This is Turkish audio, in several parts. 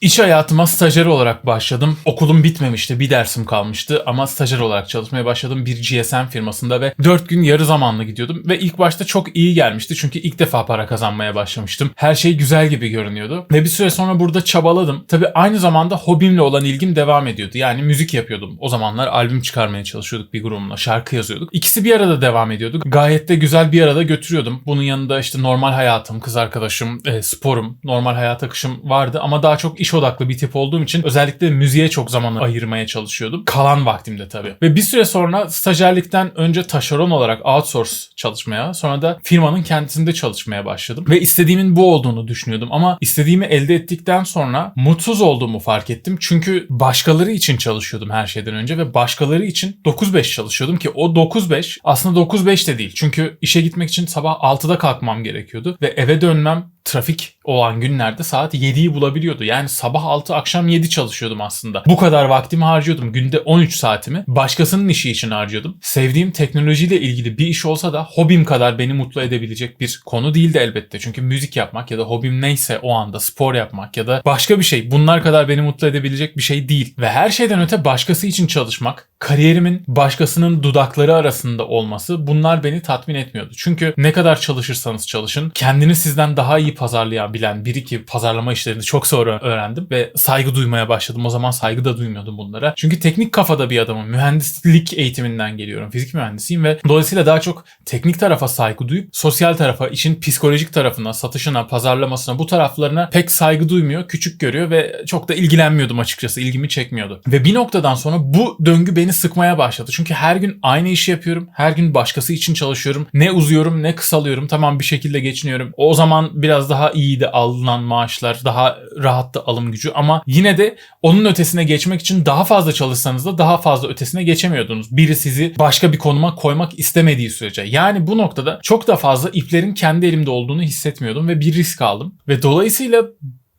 İş hayatıma stajyer olarak başladım. Okulum bitmemişti, bir dersim kalmıştı ama stajyer olarak çalışmaya başladım bir GSM firmasında ve 4 gün yarı zamanlı gidiyordum. Ve ilk başta çok iyi gelmişti çünkü ilk defa para kazanmaya başlamıştım. Her şey güzel gibi görünüyordu. Ve bir süre sonra burada çabaladım. Tabii aynı zamanda hobimle olan ilgim devam ediyordu. Yani müzik yapıyordum. O zamanlar albüm çıkarmaya çalışıyorduk bir grubumla. Şarkı yazıyorduk. İkisi bir arada devam ediyordu. Gayet de güzel bir arada götürüyordum. Bunun yanında işte normal hayatım, kız arkadaşım, e, sporum, normal hayat akışım vardı ama daha çok iş odaklı bir tip olduğum için özellikle müziğe çok zaman ayırmaya çalışıyordum. Kalan vaktimde tabii. Ve bir süre sonra stajyerlikten önce taşeron olarak outsource çalışmaya, sonra da firmanın kendisinde çalışmaya başladım. Ve istediğimin bu olduğunu düşünüyordum ama istediğimi elde ettikten sonra mutsuz olduğumu fark ettim. Çünkü başkaları için çalışıyordum her şeyden önce ve başkaları için 9-5 çalışıyordum ki o 9-5 aslında 9-5 de değil. Çünkü işe gitmek için sabah 6'da kalkmam gerekiyordu ve eve dönmem trafik olan günlerde saat 7'yi bulabiliyordu. Yani sabah 6 akşam 7 çalışıyordum aslında. Bu kadar vaktimi harcıyordum. Günde 13 saatimi başkasının işi için harcıyordum. Sevdiğim teknolojiyle ilgili bir iş olsa da hobim kadar beni mutlu edebilecek bir konu değildi elbette. Çünkü müzik yapmak ya da hobim neyse o anda spor yapmak ya da başka bir şey bunlar kadar beni mutlu edebilecek bir şey değil. Ve her şeyden öte başkası için çalışmak, kariyerimin başkasının dudakları arasında olması bunlar beni tatmin etmiyordu. Çünkü ne kadar çalışırsanız çalışın kendini sizden daha iyi pazarlayabilen biri ki pazarlama işlerini çok sonra öğrendim ve saygı duymaya başladım. O zaman saygı da duymuyordum bunlara. Çünkü teknik kafada bir adamım. Mühendislik eğitiminden geliyorum. Fizik mühendisiyim ve dolayısıyla daha çok teknik tarafa saygı duyup sosyal tarafa, işin psikolojik tarafına, satışına, pazarlamasına bu taraflarına pek saygı duymuyor, küçük görüyor ve çok da ilgilenmiyordum açıkçası. ilgimi çekmiyordu. Ve bir noktadan sonra bu döngü beni sıkmaya başladı. Çünkü her gün aynı işi yapıyorum. Her gün başkası için çalışıyorum. Ne uzuyorum ne kısalıyorum. Tamam bir şekilde geçiniyorum. O zaman biraz daha iyiydi alınan maaşlar. Daha rahattı alım gücü ama yine de onun ötesine geçmek için daha fazla çalışsanız da daha fazla ötesine geçemiyordunuz. Biri sizi başka bir konuma koymak istemediği sürece. Yani bu noktada çok da fazla iplerin kendi elimde olduğunu hissetmiyordum ve bir risk aldım. Ve dolayısıyla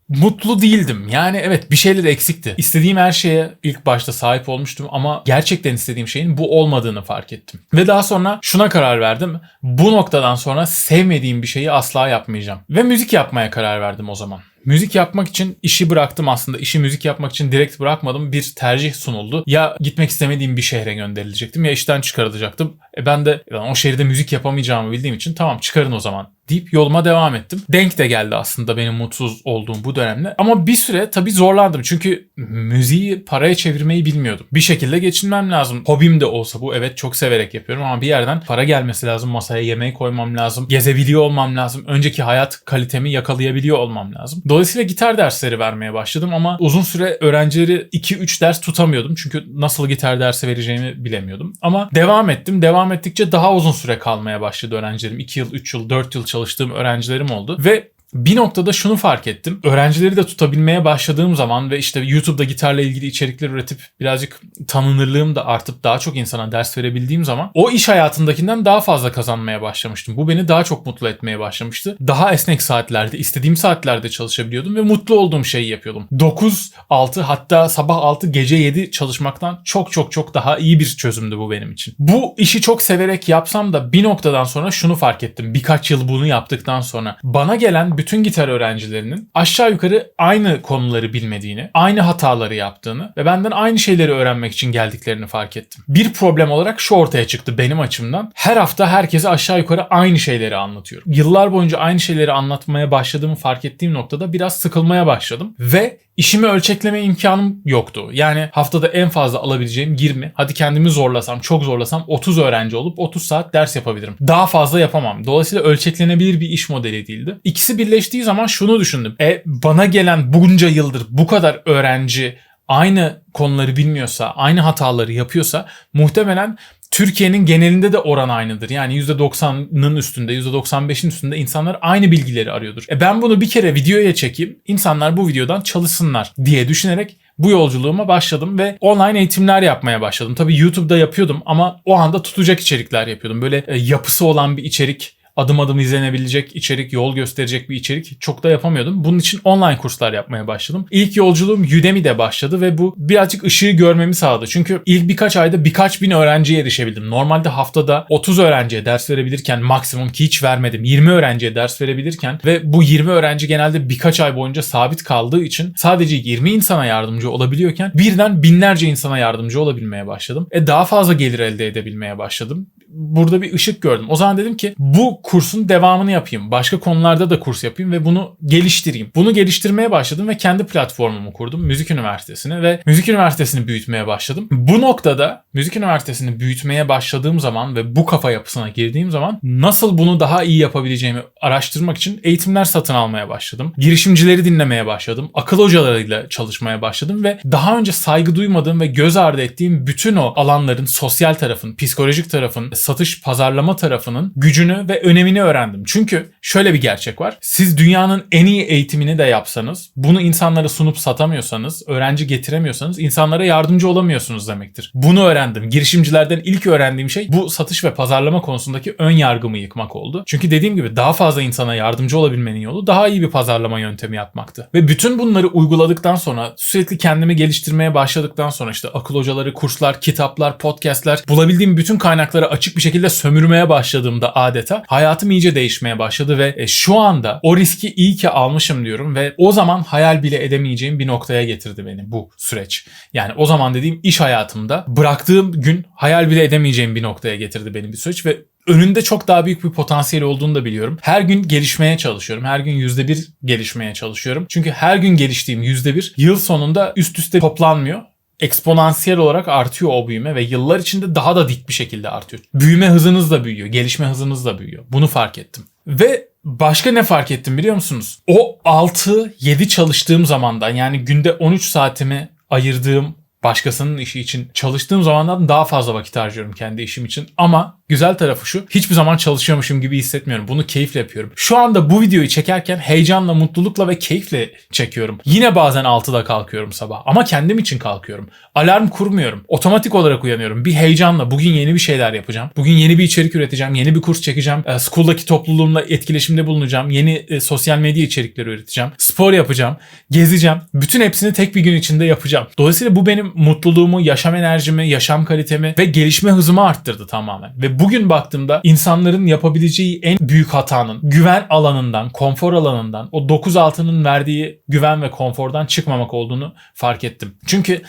mutlu değildim. Yani evet bir şeyler eksikti. İstediğim her şeye ilk başta sahip olmuştum ama gerçekten istediğim şeyin bu olmadığını fark ettim. Ve daha sonra şuna karar verdim. Bu noktadan sonra sevmediğim bir şeyi asla yapmayacağım. Ve müzik yapmaya karar verdim o zaman. Müzik yapmak için işi bıraktım aslında. İşi müzik yapmak için direkt bırakmadım. Bir tercih sunuldu. Ya gitmek istemediğim bir şehre gönderilecektim ya işten çıkarılacaktım. E ben de o şehirde müzik yapamayacağımı bildiğim için tamam çıkarın o zaman deyip yoluma devam ettim. Denk de geldi aslında benim mutsuz olduğum bu dönemde. Ama bir süre tabii zorlandım. Çünkü müziği paraya çevirmeyi bilmiyordum. Bir şekilde geçinmem lazım. Hobim de olsa bu evet çok severek yapıyorum ama bir yerden para gelmesi lazım. Masaya yemeği koymam lazım. Gezebiliyor olmam lazım. Önceki hayat kalitemi yakalayabiliyor olmam lazım. Dolayısıyla gitar dersleri vermeye başladım ama uzun süre öğrencileri 2-3 ders tutamıyordum. Çünkü nasıl gitar dersi vereceğimi bilemiyordum. Ama devam ettim. Devam ettikçe daha uzun süre kalmaya başladı öğrencilerim. 2 yıl, 3 yıl, 4 yıl çalıştığım öğrencilerim oldu. Ve bir noktada şunu fark ettim. Öğrencileri de tutabilmeye başladığım zaman ve işte YouTube'da gitarla ilgili içerikler üretip birazcık tanınırlığım da artıp daha çok insana ders verebildiğim zaman o iş hayatındakinden daha fazla kazanmaya başlamıştım. Bu beni daha çok mutlu etmeye başlamıştı. Daha esnek saatlerde, istediğim saatlerde çalışabiliyordum ve mutlu olduğum şeyi yapıyordum. 9, 6 hatta sabah 6 gece 7 çalışmaktan çok çok çok daha iyi bir çözümdü bu benim için. Bu işi çok severek yapsam da bir noktadan sonra şunu fark ettim. Birkaç yıl bunu yaptıktan sonra bana gelen bütün gitar öğrencilerinin aşağı yukarı aynı konuları bilmediğini, aynı hataları yaptığını ve benden aynı şeyleri öğrenmek için geldiklerini fark ettim. Bir problem olarak şu ortaya çıktı benim açımdan. Her hafta herkese aşağı yukarı aynı şeyleri anlatıyorum. Yıllar boyunca aynı şeyleri anlatmaya başladığımı fark ettiğim noktada biraz sıkılmaya başladım ve işimi ölçekleme imkanım yoktu. Yani haftada en fazla alabileceğim 20, hadi kendimi zorlasam, çok zorlasam 30 öğrenci olup 30 saat ders yapabilirim. Daha fazla yapamam. Dolayısıyla ölçeklenebilir bir iş modeli değildi. İkisi birleştiği zaman şunu düşündüm. E bana gelen bunca yıldır bu kadar öğrenci aynı konuları bilmiyorsa, aynı hataları yapıyorsa muhtemelen Türkiye'nin genelinde de oran aynıdır. Yani %90'ın üstünde, %95'in üstünde insanlar aynı bilgileri arıyordur. E ben bunu bir kere videoya çekeyim, insanlar bu videodan çalışsınlar diye düşünerek bu yolculuğuma başladım ve online eğitimler yapmaya başladım. Tabii YouTube'da yapıyordum ama o anda tutacak içerikler yapıyordum. Böyle e, yapısı olan bir içerik adım adım izlenebilecek içerik, yol gösterecek bir içerik çok da yapamıyordum. Bunun için online kurslar yapmaya başladım. İlk yolculuğum Udemy'de başladı ve bu birazcık ışığı görmemi sağladı. Çünkü ilk birkaç ayda birkaç bin öğrenciye erişebildim. Normalde haftada 30 öğrenciye ders verebilirken maksimum ki hiç vermedim 20 öğrenciye ders verebilirken ve bu 20 öğrenci genelde birkaç ay boyunca sabit kaldığı için sadece 20 insana yardımcı olabiliyorken birden binlerce insana yardımcı olabilmeye başladım. E daha fazla gelir elde edebilmeye başladım burada bir ışık gördüm. O zaman dedim ki bu kursun devamını yapayım. Başka konularda da kurs yapayım ve bunu geliştireyim. Bunu geliştirmeye başladım ve kendi platformumu kurdum. Müzik Üniversitesi'ni ve Müzik Üniversitesi'ni büyütmeye başladım. Bu noktada Müzik Üniversitesi'ni büyütmeye başladığım zaman ve bu kafa yapısına girdiğim zaman nasıl bunu daha iyi yapabileceğimi araştırmak için eğitimler satın almaya başladım. Girişimcileri dinlemeye başladım. Akıl hocalarıyla çalışmaya başladım ve daha önce saygı duymadığım ve göz ardı ettiğim bütün o alanların sosyal tarafın, psikolojik tarafın, satış pazarlama tarafının gücünü ve önemini öğrendim. Çünkü şöyle bir gerçek var. Siz dünyanın en iyi eğitimini de yapsanız, bunu insanlara sunup satamıyorsanız, öğrenci getiremiyorsanız insanlara yardımcı olamıyorsunuz demektir. Bunu öğrendim. Girişimcilerden ilk öğrendiğim şey bu satış ve pazarlama konusundaki ön yargımı yıkmak oldu. Çünkü dediğim gibi daha fazla insana yardımcı olabilmenin yolu daha iyi bir pazarlama yöntemi yapmaktı. Ve bütün bunları uyguladıktan sonra sürekli kendimi geliştirmeye başladıktan sonra işte akıl hocaları, kurslar, kitaplar, podcastler bulabildiğim bütün kaynakları açık bir şekilde sömürmeye başladığımda adeta hayatım iyice değişmeye başladı ve e, şu anda o riski iyi ki almışım diyorum ve o zaman hayal bile edemeyeceğim bir noktaya getirdi beni bu süreç. Yani o zaman dediğim iş hayatımda bıraktığım gün hayal bile edemeyeceğim bir noktaya getirdi beni bir süreç ve önünde çok daha büyük bir potansiyel olduğunu da biliyorum. Her gün gelişmeye çalışıyorum. Her gün %1 gelişmeye çalışıyorum. Çünkü her gün geliştiğim %1 yıl sonunda üst üste toplanmıyor eksponansiyel olarak artıyor o büyüme ve yıllar içinde daha da dik bir şekilde artıyor. Büyüme hızınız da büyüyor, gelişme hızınız da büyüyor. Bunu fark ettim. Ve başka ne fark ettim biliyor musunuz? O 6-7 çalıştığım zamandan yani günde 13 saatimi ayırdığım başkasının işi için çalıştığım zamandan daha fazla vakit harcıyorum kendi işim için. Ama güzel tarafı şu. Hiçbir zaman çalışıyormuşum gibi hissetmiyorum. Bunu keyifle yapıyorum. Şu anda bu videoyu çekerken heyecanla, mutlulukla ve keyifle çekiyorum. Yine bazen 6'da kalkıyorum sabah. Ama kendim için kalkıyorum. Alarm kurmuyorum. Otomatik olarak uyanıyorum. Bir heyecanla bugün yeni bir şeyler yapacağım. Bugün yeni bir içerik üreteceğim. Yeni bir kurs çekeceğim. E, school'daki topluluğumla etkileşimde bulunacağım. Yeni e, sosyal medya içerikleri üreteceğim. Spor yapacağım. Gezeceğim. Bütün hepsini tek bir gün içinde yapacağım. Dolayısıyla bu benim mutluluğumu, yaşam enerjimi, yaşam kalitemi ve gelişme hızımı arttırdı tamamen. Ve bugün baktığımda insanların yapabileceği en büyük hatanın güven alanından, konfor alanından, o 9-6'nın verdiği güven ve konfordan çıkmamak olduğunu fark ettim. Çünkü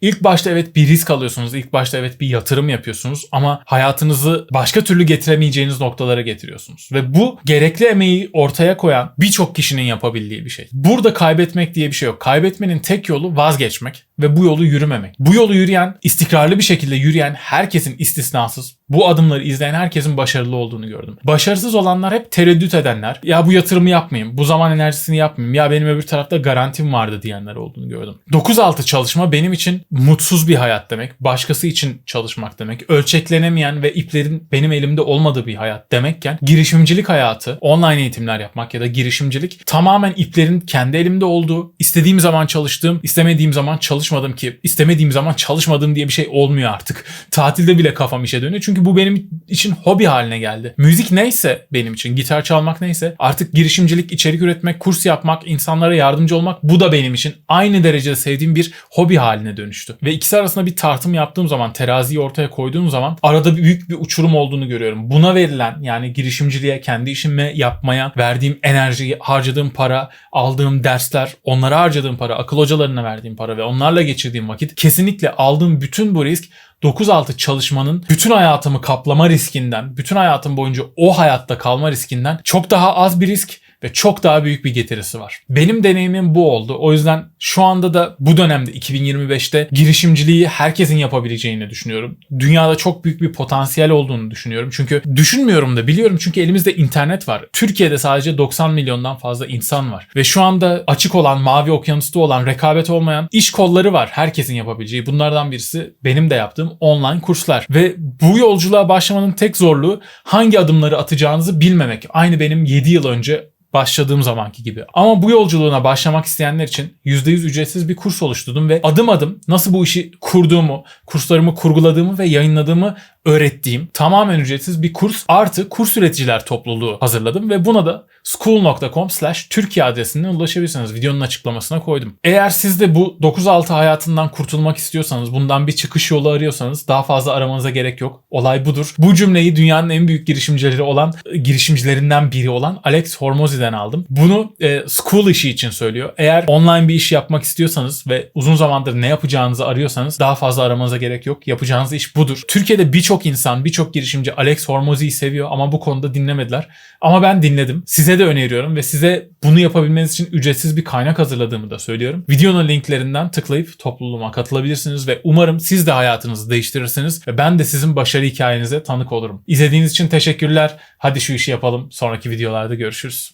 İlk başta evet bir risk alıyorsunuz. İlk başta evet bir yatırım yapıyorsunuz ama hayatınızı başka türlü getiremeyeceğiniz noktalara getiriyorsunuz. Ve bu gerekli emeği ortaya koyan birçok kişinin yapabildiği bir şey. Burada kaybetmek diye bir şey yok. Kaybetmenin tek yolu vazgeçmek ve bu yolu yürümemek. Bu yolu yürüyen, istikrarlı bir şekilde yürüyen herkesin istisnasız bu adımları izleyen herkesin başarılı olduğunu gördüm. Başarısız olanlar hep tereddüt edenler. Ya bu yatırımı yapmayayım, bu zaman enerjisini yapmayayım, ya benim öbür tarafta garantim vardı diyenler olduğunu gördüm. 9-6 çalışma benim için mutsuz bir hayat demek. Başkası için çalışmak demek. Ölçeklenemeyen ve iplerin benim elimde olmadığı bir hayat demekken girişimcilik hayatı, online eğitimler yapmak ya da girişimcilik tamamen iplerin kendi elimde olduğu, istediğim zaman çalıştığım, istemediğim zaman çalışmadım ki istemediğim zaman çalışmadım diye bir şey olmuyor artık. Tatilde bile kafam işe dönüyor. Çünkü bu benim için hobi haline geldi. Müzik neyse benim için, gitar çalmak neyse artık girişimcilik, içerik üretmek, kurs yapmak, insanlara yardımcı olmak bu da benim için aynı derecede sevdiğim bir hobi haline dönüştü. Ve ikisi arasında bir tartım yaptığım zaman, teraziyi ortaya koyduğum zaman arada büyük bir uçurum olduğunu görüyorum. Buna verilen yani girişimciliğe, kendi işimi yapmaya verdiğim enerjiyi, harcadığım para, aldığım dersler, onlara harcadığım para, akıl hocalarına verdiğim para ve onlarla geçirdiğim vakit kesinlikle aldığım bütün bu risk 9-6 çalışmanın bütün hayatımı kaplama riskinden, bütün hayatım boyunca o hayatta kalma riskinden çok daha az bir risk ve çok daha büyük bir getirisi var. Benim deneyimim bu oldu. O yüzden şu anda da bu dönemde 2025'te girişimciliği herkesin yapabileceğini düşünüyorum. Dünyada çok büyük bir potansiyel olduğunu düşünüyorum. Çünkü düşünmüyorum da biliyorum çünkü elimizde internet var. Türkiye'de sadece 90 milyondan fazla insan var. Ve şu anda açık olan, mavi okyanusta olan, rekabet olmayan iş kolları var. Herkesin yapabileceği. Bunlardan birisi benim de yaptığım online kurslar. Ve bu yolculuğa başlamanın tek zorluğu hangi adımları atacağınızı bilmemek. Aynı benim 7 yıl önce başladığım zamanki gibi. Ama bu yolculuğuna başlamak isteyenler için %100 ücretsiz bir kurs oluşturdum ve adım adım nasıl bu işi kurduğumu, kurslarımı kurguladığımı ve yayınladığımı öğrettiğim tamamen ücretsiz bir kurs artı kurs üreticiler topluluğu hazırladım ve buna da school.com slash Türkiye adresinden ulaşabilirsiniz. Videonun açıklamasına koydum. Eğer siz de bu 9-6 hayatından kurtulmak istiyorsanız, bundan bir çıkış yolu arıyorsanız daha fazla aramanıza gerek yok. Olay budur. Bu cümleyi dünyanın en büyük girişimcileri olan, girişimcilerinden biri olan Alex Hormozi'den aldım. Bunu e, school işi için söylüyor. Eğer online bir iş yapmak istiyorsanız ve uzun zamandır ne yapacağınızı arıyorsanız daha fazla aramanıza gerek yok. Yapacağınız iş budur. Türkiye'de birçok insan, birçok girişimci Alex Hormozi'yi seviyor ama bu konuda dinlemediler. Ama ben dinledim. Size de öneriyorum ve size bunu yapabilmeniz için ücretsiz bir kaynak hazırladığımı da söylüyorum. Videonun linklerinden tıklayıp topluluğuma katılabilirsiniz ve umarım siz de hayatınızı değiştirirsiniz ve ben de sizin başarı hikayenize tanık olurum. İzlediğiniz için teşekkürler. Hadi şu işi yapalım. Sonraki videolarda görüşürüz.